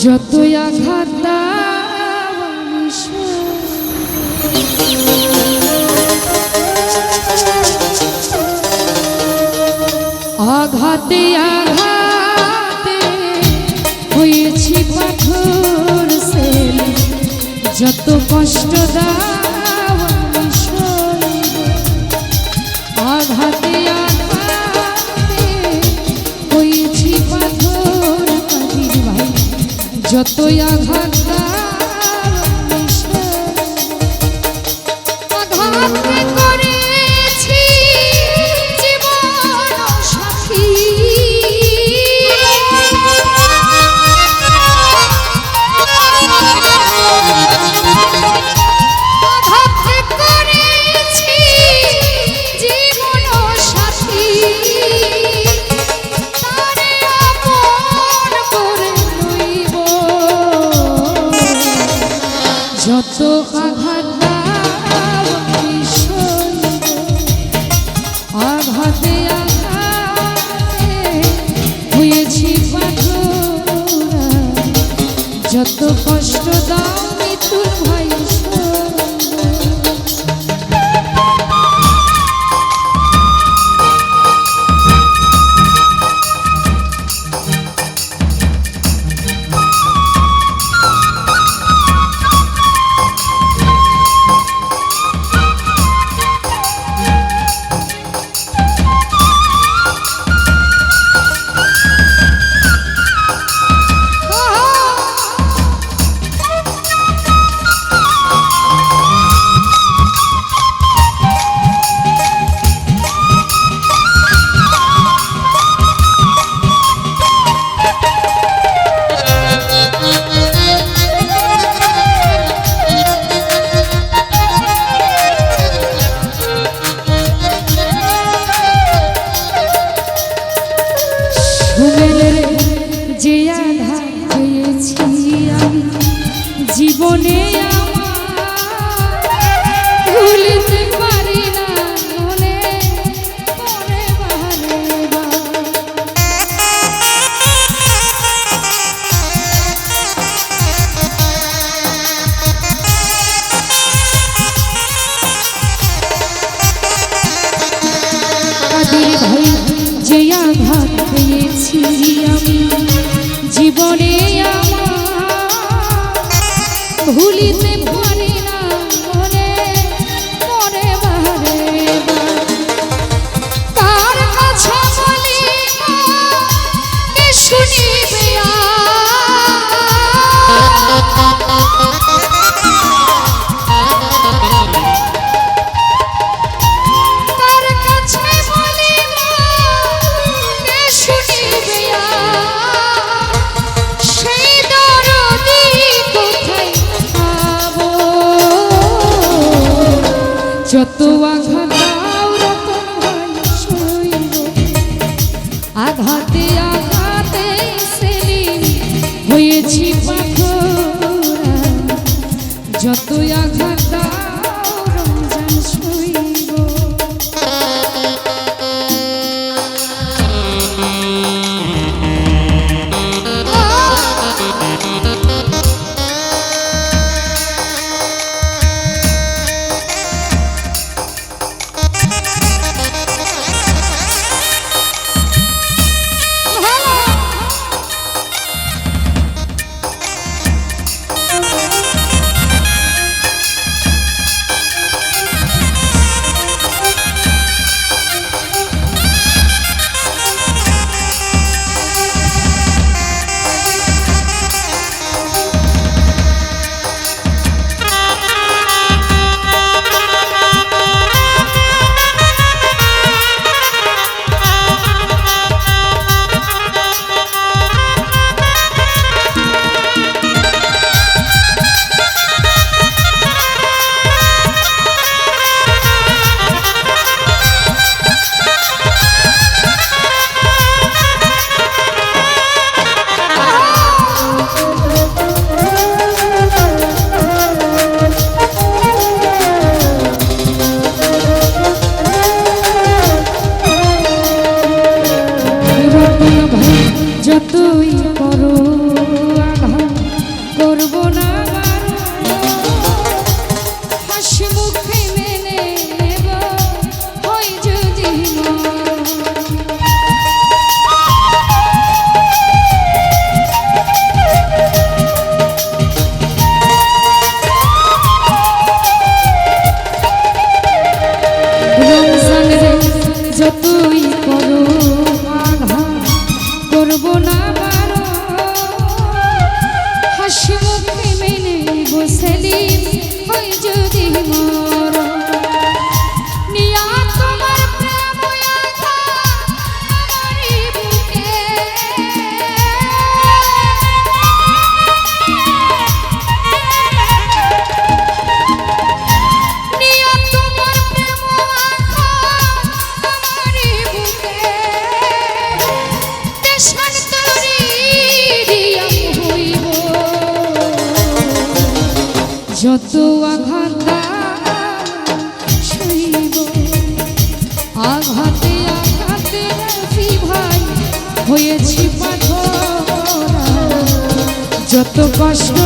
যতই আঘাত আঘাতে আঘাতে হয়েছি পাথর সে যত কষ্ট দাও যতই আঘাত যত কষ্ট দাও। ঘুমেলের যে আমি জীবনে জীবনে ভুলিতে পারি না মনে মনে বারে শুনিবে হয়েছি পাথর। যত আঘাত Selim. যত আঘাত সইব আঘাতে আঘাতে ভাই হয়েছি পাথর। যত কষ্ট